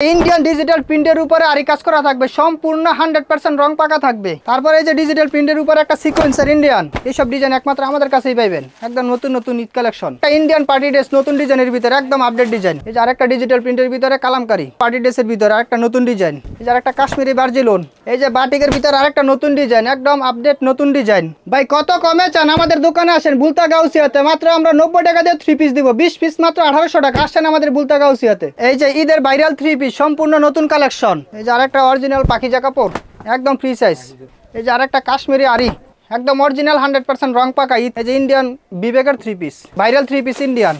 Indian digital প্রিন্টের উপরে আরি কাজ করা থাকবে, সম্পূর্ণ হান্ড্রেড পার্সেন্ট রং পাকা থাকবে। তারপরে এই যে ডিজিটাল প্রিন্টের উপরে একটা সিকোয়েন্সার ইন্ডিয়ান এইসব ডিজাইন একমাত্র আমাদের কাছেই পাইবেন। একদম নতুন নতুন Eid collection Indian party dress নতুন ডিজাইনের ভিতরে একদম আপডেট ডিজাইন এই যে আরেকটা ডিজিটাল প্রিন্টের ভিতরে কালামকারি পার্টি ড্রেসের ভিতরে আরেকটা নতুন ডিজাইন এই যে আরেকটা কাশ্মীরি বার্জিলোন এই যে বাটিকের ভিতরে আরেকটা নতুন ডিজাইন একদম আপডেট নতুন ডিজাইন ভাই, কত কমে চান? আমাদের দোকানে আসেন বুলতা গাউসিয়াতে মাত্র আমরা নব্বই টাকা দিয়ে থ্রি পিস দিব। বিশ পিস মাত্র আঠারোশো টাকা। আসছেন আমাদের বুলতা গাউসিয়াতে এই যে ঈদের ভাইরাল থ্রি পিস সম্পূর্ণ নতুন কালেকশন। এই যে আরেকটা অরিজিনাল পাখি জা কাপড়, একদম ফ্রি সাইজ এই যে আরেকটা কাশ্মীরি আরি একদম অরিজিনাল হান্ড্রেড পার্সেন্ট রং পাকা এই যে ইন্ডিয়ান বিবেকের three piece viral three piece Indian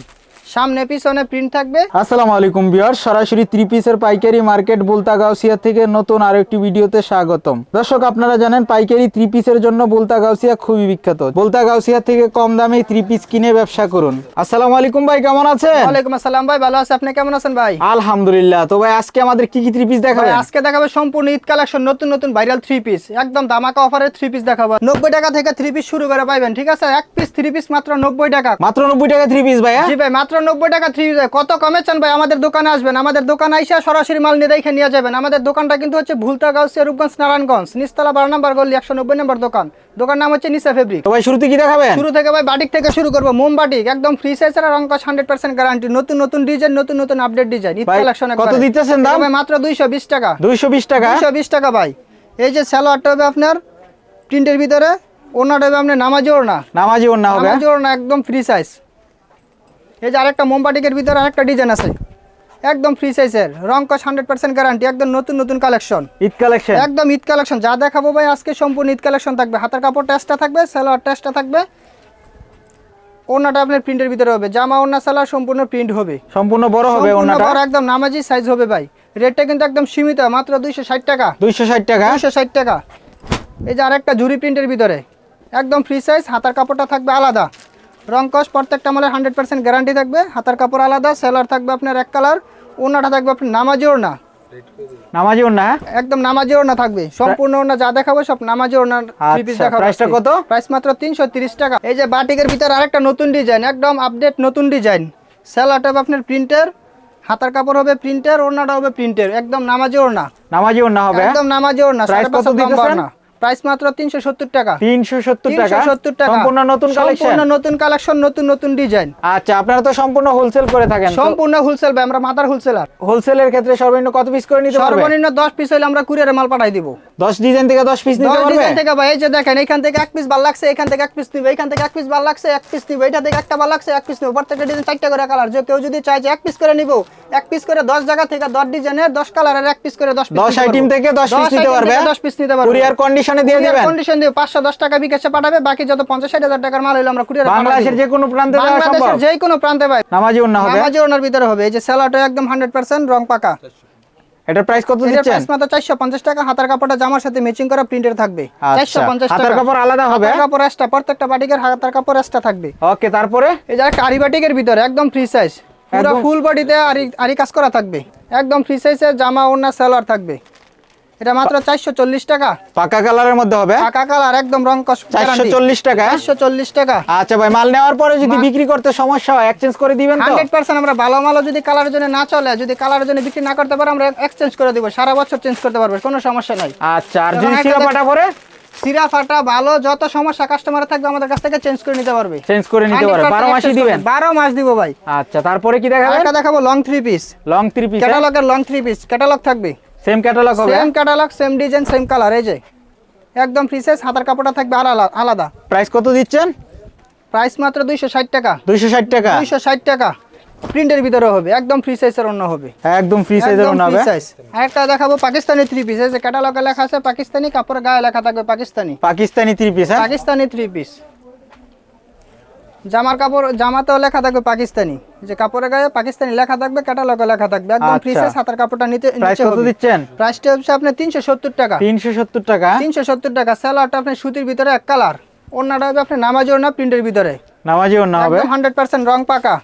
সামনে পিছনে প্রিন্ট থাকবে। আসসালামু আলাইকুম বিয়ার সরাসরি থ্রি পিসের পাইকারি মার্কেট বুলতা গাউসিয়া থেকে নতুন আরও একটি ভিডিওতে স্বাগতম। দর্শক আপনারা জানেন পাইকারি থ্রি পিসের জন্য বুলতা গাউসিয়া খুবই বিখ্যাত। বুলতা গাউসিয়া থেকে কম দামে থ্রি পিস কিনে ব্যবসা করুন। আসসালামু আলাইকুম ভাই কেমন আছেন? ওয়ালাইকুম আসসালাম ভাই ভালো আছে। আপনি কেমন আছেন ভাই? আলহামদুলিল্লাহ। তো ভাই আজকে আমাদের কি কি থ্রি পিস ভাই, দেখাবেন আজকে দেখাবে সম্পূর্ণ ঈদ কালেকশন নতুন নতুন ভাইরাল থ্রি পিস একদম দামাকা অফারের থ্রি পিস দেখাবো। নব্বই টাকা থেকে থ্রি পিস শুরু করে পাইবেন ঠিক আছে? এক পিস থ্রি পিস মাত্র নব্বই টাকা। মাত্র নব্বই টাকা থ্রি পিস ভাই হ্যাঁ? জি ভাই মাত্র নব্বই টাকা থ্রি কত কমে চান ভাই? আমাদের দোকানে আসবেন। আমাদের দোকানে আইসা সরাসরি মাল নিয়ে দেখে নিয়ে যাবেন। আমাদের দোকানটা কিন্তু হচ্ছে ভুলতা গাউসিয়া রূপগঞ্জ নারায়ণগঞ্জ। নিস্তলা বারো নম্বর গল্লি একশো নব্বই নম্বর দোকান। দোকান নাম হচ্ছে নিসা ফেব্রিক ভাই শুরুতে কি দেখাবেন? শুরু থেকে ভাই বাটিক থেকে শুরু করব। মোম বাটিক একদম ফ্রি সাইজের আর অঙ্কশ হান্ড্রেড পার্সেন্ট গ্যারান্টি নতুন নতুন ডিজাইন নতুন নতুন আপডেট ডিজাইন কালেকশন কত দিতেছেন দাম? মাত্র দুইশো বিশ টাকা। দুইশো বিশ টাকা? দুইশো বিশ টাকা ভাই। এই যে স্যালোয়ারটা হবে আপনার প্রিন্টের ভিতরে। ওনাটা হবে আপনার নামাজি ওড়না। নামাজি ওন্না হবে। নামাজি ওড়না একদম ফ্রি সাইজ এই যে আরেকটা মোমবাটিকের ভিতরে আরেকটা ডিজাইন আছে। একদম ফ্রি সাইজের রং কস হান্ড্রেড পার্সেন্ট গ্যারান্টি একদম নতুন নতুন কালেকশন ঈদ কালেকশন একদম ঈদ কালেকশন যা দেখাবো ভাই আজকে সম্পূর্ণ ঈদ কালেকশন থাকবে। হাতের কাপড় টেস্টটা থাকবে সালোয়ার টেস্টটা থাকবে। ওড়নাটা আপনার প্রিন্টের ভিতরে হবে। জামা ওড়না সালোয়ার সম্পূর্ণ প্রিন্ট হবে। সম্পূর্ণ বড় হবে বড় একদম নামাজি সাইজ হবে ভাই। রেটটা কিন্তু একদম সীমিত মাত্র দুইশো ষাট টাকা। দুইশো ষাট টাকা? দুইশো ষাট টাকা। এই যে আরেকটা ঝুরি প্রিন্টের ভিতরে। একদম ফ্রি সাইজ হাতার কাপড়টা থাকবে আলাদা। রং কস প্রত্যেকটা মালের হান্ড্রেড পার্সেন্ট গ্যারান্টি থাকবে হাতার কাপড় আলাদা সেলার থাকবে আপনার এক কালার ওড়নাটা থাকবে আপনার নামাজি ওড়না। নামাজি হ্যাঁ? একদম নামাজি ওড়না থাকবে সম্পূর্ণ ওড়না যা দেখাবো সব নামাজি ওড়নার থ্রি পিস আচ্ছা, প্রাইসটা কত? প্রাইস মাত্র তিনশো তিরিশ টাকা। এই যে বাটিকের ভিতরে আরেকটা নতুন ডিজাইন একদম আপডেট নতুন ডিজাইন সেলারটা হবে আপনার প্রিন্টের হাতার কাপড় হবে প্রিন্টের ওড়নাটা হবে প্রিন্টের একদম নামাজি ওড়না। নামাজি ওন্না হবে। একদম নামাজি ওড়না পাঁচ কত দিতেছেন? প্রাইস মাত্র তিনশো সত্তর টাকা। তিনশো সত্তর টাকা? 370 টাকা। সম্পূর্ণ নতুন কালেকশন সম্পূর্ণ নতুন কালেকশন নতুন নতুন ডিজাইন আচ্ছা আপনারা তো সম্পূর্ণ হোলসেল করে থাকেন সম্পূর্ণ হোলসেল ভাই আমরা মাদার হোলসেলার হোলসেলের ক্ষেত্রে সর্বনিম্ন কত পিস করে নিতে পারবে? সর্বনিম্ন দশ পিস হইলে আমরা কুরিয়ারে মাল পাঠাই দিব। 10 ডিজাইন থেকে 10 পিস নিতে পারবে? ডিজাইন থেকে ভাই এই যে দেখেন এখান থেকে এক পিস ভালো লাগছে এখান থেকে এক পিস নিবে এখান থেকে এক পিস ভালো লাগছে এক পিস নিবে এটা থেকে একটা ভালো লাগছে এক পিস নিবে। প্রত্যেকটা ডিজাইন চারটা করে কালার যে কেউ যদি চায় যে এক পিস করে নিব এক পিস করে দশ জায়গা থেকে দশ ডিজাইনের দশ কালারের এক পিস করে দশ 10 আইটেম থেকে 10 পিস নিতে পারবে? দশ পিস নিতে পারবে। কুরিয়ার কন্ডিশনে দিয়ে দিবেন? কন্ডিশন দিয়ে পাঁচশো দশ টাকা বিকাশে পাঠাবে বাকি যত পঞ্চাশ ষাট হাজার টাকার মাল হইল আমরা কুরিয়ার বাংলাদেশের যে কোনো প্রান্তে দেওয়া সম্ভব? বাংলাদেশের যে কোনো প্রান্তে ভাই। নামাজি ওন্না হবে? নামাজি ওনার ভিতরে হবে। এই যে স্যালাডটা একদম হান্ড্রেড পার্সেন্ট রং পাকা। এটার প্রাইস কত এটার দিচ্ছেন? প্রাইস মাত্র চারশো পঞ্চাশ টাকা। হাতার কাপড়টা জামার সাথে ম্যাচিং করা প্রিন্টের থাকবে। আচ্ছা। চারশো পঞ্চাশ হাতের কাপড় আলাদা হবে? হাতার কাপড় এক্সট্রা প্রত্যেকটা বাটিকের হাতার কাপড় এক্সট্রা থাকবে। ওকে তারপরে? এই যে একটা আরি বাটিকের ভিতরে একদম ফ্রি সাইজ পুরো ফুল বডিতে আরি আরি কাজ করা থাকবে। একদম ফ্রি সাইজের জামা ওড়না সালোয়ার থাকবে। এটা মাত্র চারশো চল্লিশ টাকা। পাকা কালারের মধ্যে হবে? পাকা কালার একদম রং কস 440 টাকা? চারশো চল্লিশ টাকা। আচ্ছা ভাই মাল নেওয়ার পরে যদি বিক্রি করতে সমস্যা হয় এক্সচেঞ্জ করে দিবেন তো? হান্ড্রেড পার্সেন্ট আমরা ভালো মালও যদি কালারের জন্য না চলে যদি কালারের জন্য বিক্রি না করতে পারো আমরা এক্সচেঞ্জ করে দিব। সারা বছর চেঞ্জ করতে পারবে কোনো সমস্যা নাই। আচ্ছা আর যদি একটা সিরা পাটা পরে? সিরা ফাটা ভালো যত সমস্যা কাস্টমার থাকবে আমাদের কাছ থেকে চেঞ্জ করে নিতে পারবে। চেঞ্জ করে নিতে পারবে। 12 মাসই দিবেন? বারো মাস দিব ভাই। আচ্ছা তারপরে কি দেখাবেন? একটা দেখাবো long three piece long three piece ক্যাটালগের long three piece catalogue থাকবে। সেম ক্যাটালগ হবে same catalogue same design same colour এই যে। একদম ফ্রি সাইজ হাতার কাপড়টা থাকবে আলাদা আলাদা। প্রাইস কত দিচ্ছেন? প্রাইস মাত্র দুইশো ষাট টাকা। 260 টাকা? দুইশো ষাট টাকা। প্রিন্টের ভিতরে হবে একদম ফ্রি সাইজের অন্য হবে। একদম ফ্রি সাইজের free হবে। আরেকটা দেখাবো পাকিস্তানি থ্রি পিস এই যে ক্যাটালগে লেখা আছে পাকিস্তানি কাপড়ের গায়ে লেখা থাকবে পাকিস্তানি। পাকিস্তানি থ্রি পিস হ্যাঁ? পাকিস্তানি থ্রি পিস জামার কাপড় জামাতেও লেখা থাকবে পাকিস্তানি। যে কাপড়ের গায়ে পাকিস্তানি লেখা থাকবে ক্যাটালগে লেখা থাকবে। একদম ফ্রি আচ্ছা। সাইজ হাতার কাপড়টা নিতে প্রাইস কত দিচ্ছেন? প্রাইসটা হচ্ছে তিনশো সত্তর টাকা। 370 টাকা? তিনশো সত্তর টাকা। স্যালাডটা আপনার সুতির ভিতরে এক কালার অন্যটা হবে আপনার নামাজি ওড়না প্রিন্টের ভিতরে। নামাজি ওনা হবে? একদম হান্ড্রেড পার্সেন্ট রং পাকা।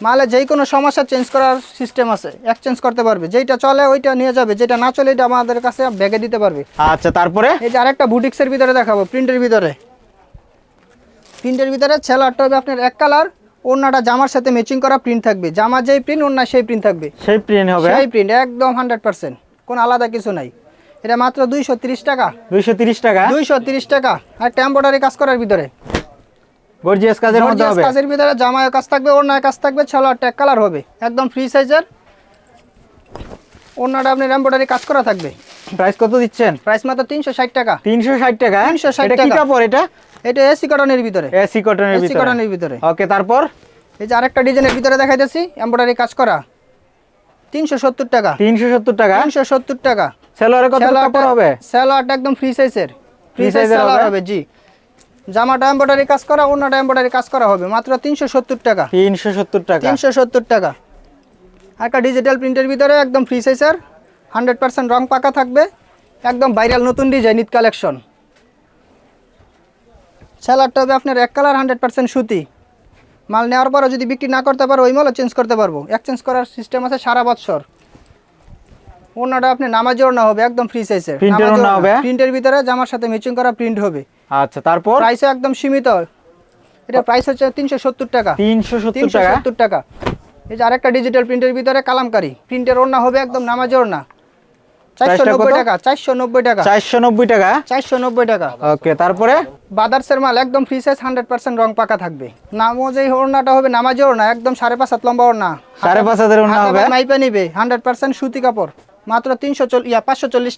মালে যেই কোনো সমস্যা চেঞ্জ করার সিস্টেম আছে। এক্সচেঞ্জ করতে পারবে। যেটা চলে ওইটা নিয়ে যাবে। যেটা না চলে এটা আমাদের কাছে ব্যাগে দিতে পারবে। আচ্ছা তারপরে? এই যে আরেকটা বুটিক্সের ভিতরে দেখাবো প্রিন্টের ভিতরে। প্রিন্টের ভিতরে ছেলারটা হবে আপনার এক কালার ওড়নাটা জামার সাথে ম্যাচিং করা প্রিন্ট থাকবে। জামা যেই প্রিন্ট ওড়না সেই প্রিন্ট থাকবে। সেই প্রিন্ট হবে সেই প্রিন্ট একদম হান্ড্রেড পার্সেন্ট কোনো আলাদা কিছু নাই। এটা মাত্র দুইশো তিরিশ টাকা। দুইশো তিরিশ টাকা? দুইশো তিরিশ টাকা। আর একটা এম্ব্রয়ডারি কাজ করার ভিতরে। গর্জিয়াস কাজের মধ্যে হবে। কাজের ভিতরে জামায় কাজ থাকবে ওড়নায় কাজ থাকবে ছালোয়ার ট্যাগ কালার হবে। একদম ফ্রি সাইজের ওড়নাটা আপনার এম্ব্রয়ডারি কাজ করা থাকবে। প্রাইস কত দিচ্ছেন? প্রাইস মাত্র তিনশো ষাট টাকা। তিনশো ষাট টাকা 360 এটা কি টাকা। কাপড় এটা? এটা এসি কটনের ভিতরে। এসি কটনের ভিতরে। এসি কটনের ভিতরে। ওকে তারপর? এই যে আরেকটা ডিজাইনের ভিতরে দেখাইতেছি এম্ব্রয়ডারি কাজ করা। তিনশো সত্তর টাকা। তিনশো সত্তর টাকা? তিনশো সত্তর টাকা। সেলোয়ারে কত কাপড় হবে? স্যালোয়ারটা একদম ফ্রি সাইজের ফ্রি সাইজের হবে? জি। জামাটা এম্ব্রয়ডারি কাজ করা অন্যটা এম্ব্রয়ডারি কাজ করা হবে। মাত্র তিনশো সত্তর টাকা। তিনশো সত্তর টাকা। তিনশো সত্তর টাকা। একটা ডিজিটাল প্রিন্টের ভিতরে একদম ফ্রি সাইজের হান্ড্রেড পার্সেন্ট রং পাকা থাকবে। একদম ভাইরাল নতুন ডিজাইন ঈদ কালেকশন স্যালাডটা হবে আপনার এক কালার হান্ড্রেড পার্সেন্ট সুতি। মাল নেওয়ার পরে যদি বিক্রি না করতে পারো ওই মালও চেঞ্জ করতে পারব। এক্সচেঞ্জ করার সিস্টেম আছে সারা বছর। ওনাটা আপনি নামাজি ওড়না হবে একদম ফ্রি সাইজের ওড়না হবে? প্রিন্টের ভিতরে জামার সাথে ম্যাচিং করা প্রিন্ট হবে। আচ্ছা তারপর? প্রাইসও একদম সীমিত। এটা প্রাইস হচ্ছে তিনশো সত্তর টাকা। তিনশো সত্তর টাকা? এই যে আরেকটা ডিজিটাল প্রিন্টের ভিতরে কালামকারি। প্রিন্টের ওড়না হবে একদম নামাজি ওড়না চারশো Price টা নব্বই কত? টাকা চারশো নব্বই টাকা। চারশো নব্বই টাকা? চারশো নব্বই টাকা। ওকে তারপরে? বাদার্সের মাল একদম ফ্রি সাইজ হান্ড্রেড পার্সেন্ট রং পাকা থাকবে। ওড়নাটা হবে নামাজি ওড়না একদম হাত লম্বা ওড়না। সাড়ে পাঁচ হাতের ওড়না হবে? মাইপে নিবে হান্ড্রেড পার্সেন্ট সুতি কাপড়। মাত্র ইয়া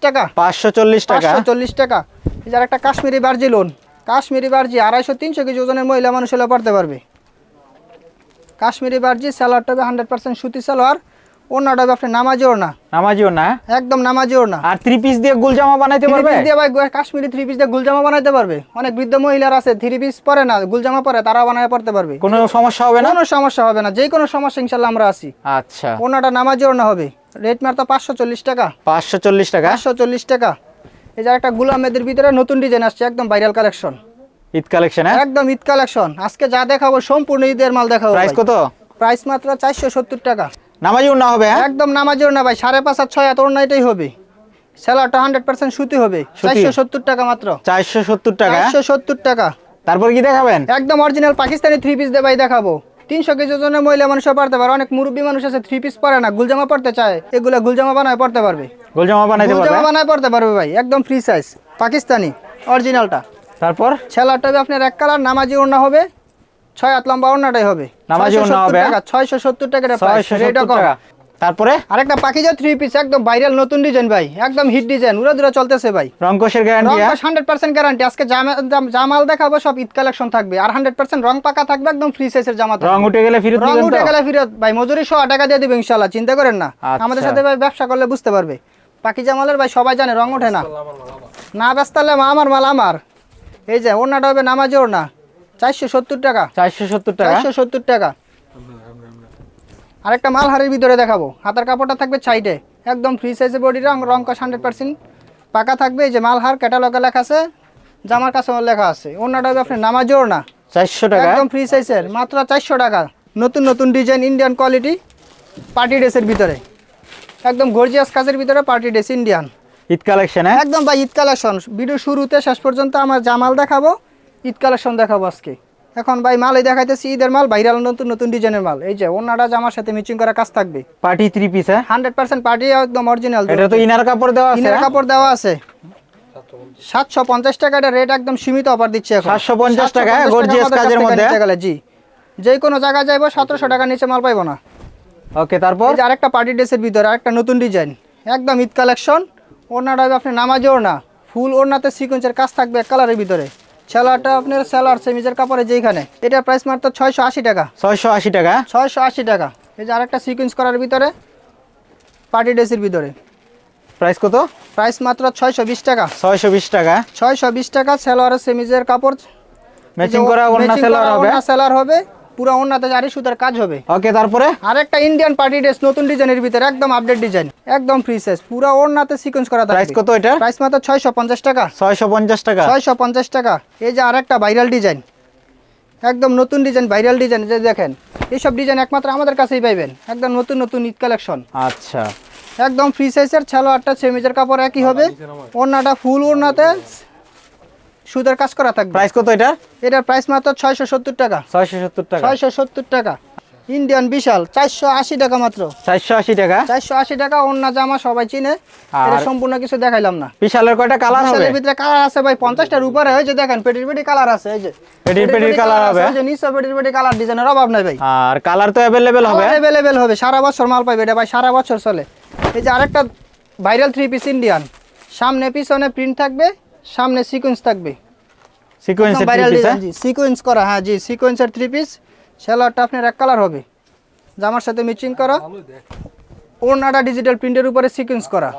টাকা। পাঁচশো চল্লিশ টাকা? পাঁচশো চল্লিশ টাকা। একটা কাশ্মীরি বার্জি লোন কাশ্মীরি বার্জি কেজি ওজনের মহিলা মানুষ হলে পড়তে পারবে। কাশ্মীরি বার্জি সালোয়ারটা হবে হান্ড্রেড পার্সেন্ট সুতি সালোয়ার ওড়নাটা হবে আপনার নামাজি ওড়না। নামাজিও না একদম নামাজি ওড়না। আর থ্রি পিস দিয়ে গুল জামা বানাইতে থ্রি পারবে? পিস দিয়ে ভাই কাশ্মীরি থ্রি পিস দিয়ে গুলজামা বানাইতে পারবে। অনেক বৃদ্ধ মহিলার আছে থ্রি পিস পরে না গুলজামা পরে তারাও বানায় পড়তে পারবে। কোনো সমস্যা হবে না? কোনো সমস্যা হবে না যে কোনো সমস্যা ইনশাল্লাহ আমরা আছি। আচ্ছা। ওনাটা নামাজি ওড়না হবে। রেট মাত্র পাঁচশো চল্লিশ টাকা। পাঁচশো চল্লিশ টাকা? পাঁচশো চল্লিশ টাকা। এই যে একটা গুলামেদের ভিতরে নতুন ডিজাইন আসছে একদম ভাইরাল কালেকশন ঈদ কালেকশন হ্যাঁ? একদম ঈদ কালেকশন আজকে যা দেখাবো সম্পূর্ণ ঈদের মাল দেখাবো প্রাইস কত? প্রাইস মাত্র চারশো সত্তর টাকা। নামাজিও না হবে হ্যাঁ? একদম নামাজি না ভাই সাড়ে পাঁচ আর ছয় ওড়না এটাই হবে। স্যালাডটা হান্ড্রেড পার্সেন্ট সুতি হবে? চারশো সত্তর টাকা মাত্র। চারশো সত্তর টাকা হ্যাঁ? চারশো সত্তর টাকা। তারপর কি দেখাবেন? একদম অরিজিনাল পাকিস্তানি থ্রি পিস দিয়ে ভাই দেখাবো। তিনশো কেজি ওজনের মহিলা মানুষও পারতে পারে অনেক মুরব্বী মানুষ আছে থ্রি পিস পরে না গুলজামা পড়তে চায়। এগুলো গুলজামা বানায় পড়তে পারবে। গোল জামা বানাইতে পারবে? গুলজামা বানায় পড়তে পারবে ভাই একদম ফ্রি সাইজ পাকিস্তানি অরিজিনালটা তারপর? ছেলাটা আপনার এক কালার নামাজি ওড়না হবে ছয় হাত লম্বা ওড়নাটাই হবে। হবে? ছয়শো সত্তর টাকা ছয়শো সত্তর টাকা। তারপরে? আরেকটা পাখিজা থ্রি পিস একদম ভাইরাল নতুন ডিজাইন ভাই একদম হিট ডিজাইন উড়া দুরা চলতেছে ভাই। রঙ্কশের গ্যারান্টি হ্যাঁ? হান্ড্রেড পার্সেন্ট গ্যারান্টি আজকে জামাল দেখাবো সব ঈদ কালেকশন থাকবে। আর হান্ড্রেড পার্সেন্ট রং পাকা থাকবে একদম ফ্রি সাইজের জামা। রং উঠে গেলে ফেরত রং উঠে গেলে ফিরত ভাই মজুরি সহ টাকা দিয়ে দিবে ইনশাল্লাহ চিন্তা করেন না। আচ্ছা। আমাদের সাথে ভাই ব্যবসা করলে বুঝতে পারবে। পাখি জামালের ভাই সবাই জানে রং ওঠে না। না ব্যস্ত আমার মাল আমার। এই যে ওড়নাটা হবে নামাজি ওড়না। চারশো সত্তর টাকা। চারশো সত্তর টাকা? চারশো সত্তর টাকা। আরেকটা মালহারের ভিতরে দেখাবো। হাতার কাপড়টা থাকবে সাইডে একদম ফ্রি সাইজে বডি রং রং কস হান্ড্রেড পার্সেন্ট পাকা থাকবে এই যে মালহার ক্যাটালগে লেখা আছে জামার কাছে লেখা আছে। ওড়নাটা হবে আপনার নামাজি ওড়না। চারশো টাকা? একদম ফ্রি সাইজের মাত্র চারশো টাকা। নতুন নতুন ডিজাইন ইন্ডিয়ান কোয়ালিটি পার্টি ড্রেসের ভিতরে। একদম গর্জিয়াস কাজের ভিতরে party dress Indian Eid collection হ্যাঁ? একদম ভাই ঈদ কালেকশন ভিডিও শুরুতে শেষ পর্যন্ত আমার জামাল দেখাবো। ঈদ কালেকশন দেখাবো আজকে। এখন ভাই মালই দেখাইতেছি ঈদের মাল ভাইরাল নতুন নতুন ডিজাইনের মাল। এই যে ওনাটা জামার সাথে ম্যাচিং করা কাজ থাকবে। পার্টি থ্রি পিস হ্যাঁ? হান্ড্রেড পার্সেন্ট পার্টি একদম অরিজিনাল এটা তো ইনার কাপড় দেওয়া আছে ইনার হ্যাঁ? কাপড় দেওয়া আছে। সাতশো পঞ্চাশ টাকা এটা রেট একদম সীমিত অফার দিচ্ছে এখন। 750 টাকা, 750 gorgeous কাজের মধ্যে? জি। যে কোনো জায়গায় যাইবো সতেরোশো টাকা নিচে মাল পাইবো না। ওকে তারপর? এই যে আরেকটা পার্টি ড্রেসের ভিতরে আরেকটা নতুন ডিজাইন। একদম ঈদ কালেকশন। ওড়নাটা হবে আপনি নামাজি ওড়না ফুল ওড়নাতে সিকোয়েন্সের কাজ থাকবে এক কালারের ভিতরে। সেলারটা আপনার সেলার সেমিজের কাপড়ে যেখানে এটা প্রাইস মাত্র ছয়শো আশি টাকা। ছয়শো আশি টাকা? ছয়শো আশি টাকা। এই যে আরেকটা সিকোয়েন্স করার ভিতরে পার্টি ড্রেসের ভিতরে। প্রাইস কত? প্রাইস মাত্র ছয়শো বিশ টাকা। ছয়শো বিশ টাকা। ছয়শো বিশ টাকা সেলোয়ার সেমিজের কাপড়। ম্যাচিং করা সেলার হবে? সেলার হবে। পুরো ওড়নাতে আড়ি সুতার কাজ হবে। ওকে তারপরে? আরেকটা ইন্ডিয়ান পার্টি ড্রেস নতুন ডিজাইনের ভিতরে একদম আপডেট ডিজাইন একদম ফ্রি সাইজ পুরো ওড়নাতে সিকোয়েন্স করা প্রাইস থাকবে কত এটা? প্রাইস মাত্র ছয়শো পঞ্চাশ টাকা। ছয়শো পঞ্চাশ টাকা? ছয়শো পঞ্চাশ টাকা। এই যে আরেকটা ভাইরাল ডিজাইন একদম নতুন ডিজাইন ভাইরাল ডিজাইন যে দেখেন এইসব ডিজাইন একমাত্র আমাদের কাছেই পাইবেন। একদম নতুন নতুন ঈদ কালেকশন আচ্ছা। একদম ফ্রি সাইজের ছেলো আটটা সেমিজের কাপড় একই হবে। ওড়নাটা ফুল ওড়নাতে সুতার কাজ করা থাকবে। প্রাইস কত এটা? এটার প্রাইস মাত্র ছয়শো সত্তর টাকা। ছয়শো সত্তর টাকা। ছয়শো সত্তর টাকা। ইন্ডিয়ান বিশাল চারশো আশি টাকা মাত্র। চারশো আশি টাকা? চারশো আশি টাকা অন্য জামা সবাই চিনে। এটা সম্পূর্ণ কিছু দেখাইলাম না। বিশালের কয়টা কালার হবে? ভিতরে কালার আছে ভাই পঞ্চাশটার উপরে। যে দেখেন পেটির পেটি কালার আছে এই যে। পেটির পেটির colour হবে? এই যে নিচে পেটির পেটি কালার ডিজাইনের অভাব নাই ভাই। আর কালার তো অ্যাভেলেবেল হবে? অ্যাভেলেবেল হবে সারা বছর মাল পাইবে এটা ভাই সারা বছর চলে। এই যে আরেকটা ভাইরাল থ্রি পিস ইন্ডিয়ান সামনে পিছনে প্রিন্ট থাকবে সামনে সিকোয়েন্স থাকবে। সিকোয়েন্সের ভাইরাল থ্রি পিস ডিজাইন জি সিকোয়েন্স করা হ্যাঁ জি সিকোয়েন্সের থ্রি পিস সেলারটা আপনার এক কালার হবে। জামার সাথে ম্যাচিং করা। ওড়নাটা ডিজিটাল প্রিন্টের উপরে সিকোয়েন্স করা।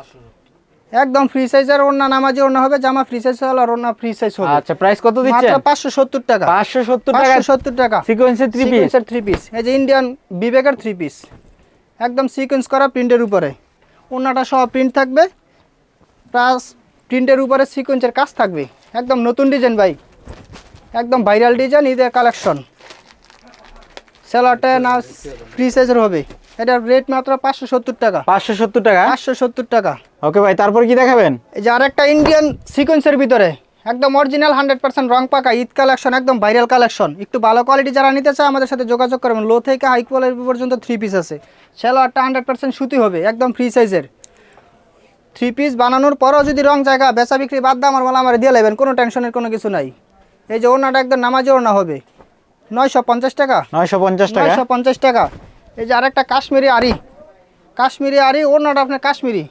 একদম ফ্রি সাইজের ওড়না নামাজি ওড়না হবে জামা ফ্রি সাইজ হলো আর ওড়না ফ্রি সাইজ হবে। আচ্ছা প্রাইস কত দিচ্ছেন? মাত্র পাঁচশো সত্তর টাকা। পাঁচশো সত্তর টাকা? পাঁচশো সত্তর টাকা। সিকোয়েন্সের থ্রি পিস সিকোয়েন্সের থ্রি পিস এই যে ইন্ডিয়ান বিবেকের থ্রি পিস একদম সিকোয়েন্স করা প্রিন্টের উপরে। ওড়নাটা সহ প্রিন্ট থাকবে। প্লাস প্রিন্টের উপরে সিকোয়েন্সের কাজ থাকবে। একদম নতুন ডিজাইন ভাই। একদম ভাইরাল ডিজাইন ঈদের কালেকশন সেলারটা না ফ্রি সাইজের হবে। এটার রেট মাত্র পাঁচশো সত্তর টাকা। পাঁচশো সত্তর টাকা? পাঁচশো সত্তর টাকা। ওকে ভাই তারপর কি দেখাবেন? এই যে আরেকটা ইন্ডিয়ান সিকোয়েন্সের ভিতরে। একদম অরিজিনাল হান্ড্রেড পার্সেন্ট রং পাকা ঈদ কালেকশন একদম ভাইরাল কালেকশন একটু ভালো কোয়ালিটি যারা নিতে চায় আমাদের সাথে যোগাযোগ করবেন। লো থেকে হাই কোয়ালিটি পর্যন্ত থ্রি পিস আছে। সেলোয়ারটা হান্ড্রেড পার্সেন্ট সুতি হবে একদম ফ্রি সাইজের থ্রি পিস বানানোর পরও যদি রং জায়গা বেচা বিক্রি বাদ দাম আমার বলে আমার দিয়ে নেবেন কোনো টেনশনের কোনো কিছু নাই। এই যে ওনাটা একদম নামাজি ওনা হবে। নয়শো পঞ্চাশ টাকা। নয়শো পঞ্চাশ টাকা? নয়শো পঞ্চাশ টাকা। এই যে আরেকটা কাশ্মীরি আরি কাশ্মীরি আরি ওনাটা আপনার কাশ্মীরি।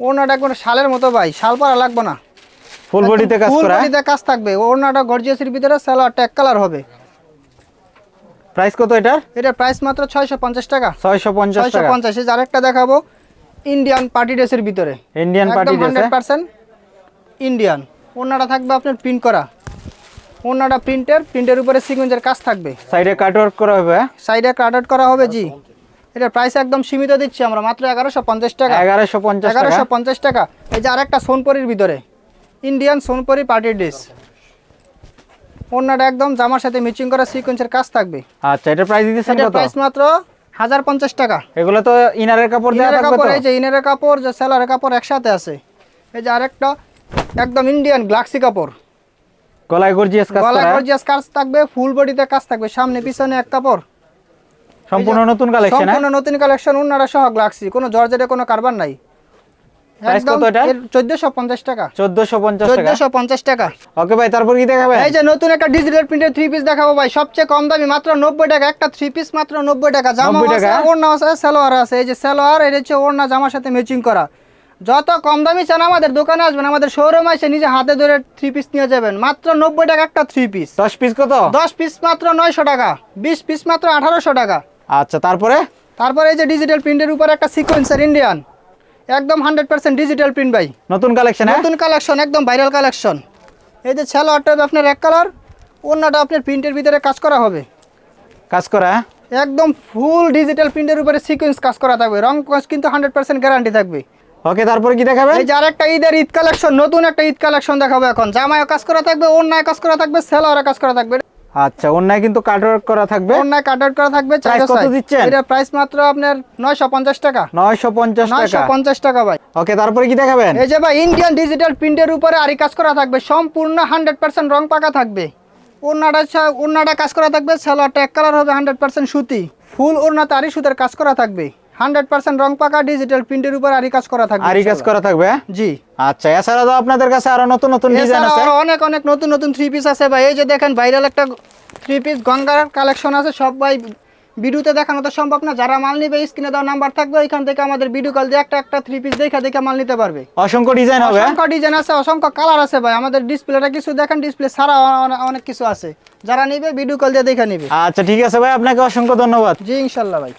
ওনাটা একবার শালের মতো ভাই শাল পাড়া লাগবে না। ফুল বডিতে কাজ করা? বডিতে কাজ থাকবে। গর্জিয়াসের ভিতরে সালোয়ারটা এক কালার হবে। প্রাইস কত এটা এটার প্রাইস মাত্র ছয়শো পঞ্চাশ টাকা। ছয়শো পঞ্চাশ ছয়শো পঞ্চাশ। এই আরেকটা দেখাবো। ইন্ডিয়ান পার্টি ড্রেসের ভিতরে। Indian party dress hundred percent Indian ওড়নাটা থাকবে আপনার প্রিন্ট করা। ওড়নাটা প্রিন্টের প্রিন্টের উপরে সিকুয়েন্সের কাজ থাকবে। সাইডে কাটওয়ার্ক করা হবে? সাইডে কাট করা হবে জি। এটার প্রাইস একদম সীমিত দিচ্ছি আমরা মাত্র এগারোশো পঞ্চাশ টাকা। এগারোশো পঞ্চাশ টাকা এগারোশো পঞ্চাশ টাকা। এই যে আরেকটা সোনপরির ভিতরে। ইন্ডিয়ান সোনপরি পার্টি ড্রেস ওড়নাটা একদম জামার সাথে ম্যাচিং করা সিকোয়েন্সের কাজ থাকবে। আচ্ছা এটার প্রাইস দিতেছেন কত? প্রাইস মাত্র হাজার পঞ্চাশ টাকা। এগুলো তো ইনারের কাপড় ইনারের কাপড় এই যে ইনারের কাপড় যে সেলারের কাপড় একসাথে আছে। এই যে আরেকটা একদম ইন্ডিয়ান গ্লাক্সি কাপড়। গলায় গর্জিয়াস কাজ গলায় গর্জিয়াস কাজ থাকবে ফুল বডিতে কাজ থাকবে সামনে পিছনে এক কাপড়। সম্পূর্ণ নতুন কালেকশন সম্পূর্ণ নতুন কালেকশন উন্নারা সহ গ্লাক্সি কোনো জর্জেটে কোনো কারবার নাই। কত এটা? টাকা। টাকা? চোদ্দশো পঞ্চাশ টাকা। ওকে ভাই তারপর কি দেখাবেন? এই যে নতুন একটা ডিজিটাল প্রিন্টের থ্রি পিস দেখাবো ভাই। সবচেয়ে কম দামি মাত্র নব্বই টাকা। একটা থ্রি পিস মাত্র নব্বই টাকা। জামা আছে ওড়না আছে সালোয়ার আছে। এই যে সালোয়ার এটা হচ্ছে ওড়না জামার সাথে ম্যাচিং করা। যত কম দামি চান আমাদের দোকানে আসবেন আমাদের শোরুম আছে নিজে হাতে ধরে থ্রি পিস নিয়ে যাবেন। মাত্র নব্বই টাকা একটা থ্রি পিস দশ পিস কত? দশ পিস মাত্র নয়শো টাকা। বিশ পিস মাত্র আঠারোশো টাকা। আচ্ছা তারপরে? তারপরে এই যে ডিজিটাল প্রিন্টের উপর একটা সিকোয়েন্সার ইন্ডিয়ান একদম হান্ড্রেড পার্সেন্ট ডিজিটাল প্রিন্ট ভাই। নতুন কালেকশন হ্যাঁ? নতুন কালেকশন একদম ভাইরাল কালেকশন এই যে ছেলোয়ারটা হবে আপনার এক কালার অন্যটা আপনার প্রিন্টের ভিতরে কাজ করা হবে। কাজ করা হ্যাঁ? একদম ফুল ডিজিটাল প্রিন্টের উপরে সিকোয়েন্স কাজ করা থাকবে রং কাজ কিন্তু হান্ড্রেড পার্সেন্ট গ্যারান্টি থাকবে। ওকে তারপরে কি দেখাবে? এই যে আরেকটা ঈদের ঈদ কালেকশন নতুন একটা ঈদ কালেকশন দেখাবো এখন। জামায় কাজ করা থাকবে অন্যায় কাজ করা থাকবে সেলোয়ারে কাজ করা থাকবে। আচ্ছা অন্যায় কিন্তু কাটওয়ার্ক করা থাকবে। অন্যায় কাট আউট করা থাকবে Price কত দিচ্ছেন? এটা প্রাইস মাত্র আপনার নয়শো পঞ্চাশ টাকা। নয়শো পঞ্চাশ নয়শো টাকা পঞ্চাশ টাকা ভাই। ওকে তারপরে কি দেখাবেন? এই যে ভাই ইন্ডিয়ান ডিজিটাল প্রিন্টের উপরে আরি কাজ করা থাকবে সম্পূর্ণ হান্ড্রেড পার্সেন্ট রং পাকা থাকবে। ওড়নাটা ওড়নাটা কাজ করা থাকবে সালোয়ারটা এক কালার হবে হান্ড্রেড পার্সেন্ট সুতি। ফুল ওড়নাতে আরি সুতার কাজ করা থাকবে। হান্ড্রেড পার্সেন্ট রং পাকা ডিজিটাল প্রিন্টের উপর আরি কাজ করা থাকবে আরি কাজ করা থাকবে হ্যাঁ? জি। আচ্ছা এছাড়া তো আপনাদের কাছে আরও নতুন নতুন ডিজাইন আছে? অনেক অনেক নতুন নতুন থ্রি পিস আছে ভাই। এই যে দেখেন ভাইরাল একটা থ্রি পিস গঙ্গার কালেকশন আছে সব ভাই ভিডিওতে দেখানো তো সম্ভব না। যারা মাল নিবে স্ক্রিনে দেওয়া নাম্বার থাকবে ওইখান থেকে আমাদের ভিডিও কল দিয়ে একটা একটা থ্রি পিস দেখে দেখে মাল নিতে পারবে। অসংখ্য ডিজাইন হবে? অসংখ্য ডিজাইন আছে অসংখ্য কালার আছে ভাই। আমাদের ডিসপ্লেটা কিছু দেখেন ডিসপ্লে ছাড়া অনেক কিছু আছে। যারা নিবে ভিডিও কল দিয়ে দেখে নিবে। আচ্ছা ঠিক আছে ভাই আপনাকে অসংখ্য ধন্যবাদ। জি ইনশাল্লাহ ভাই।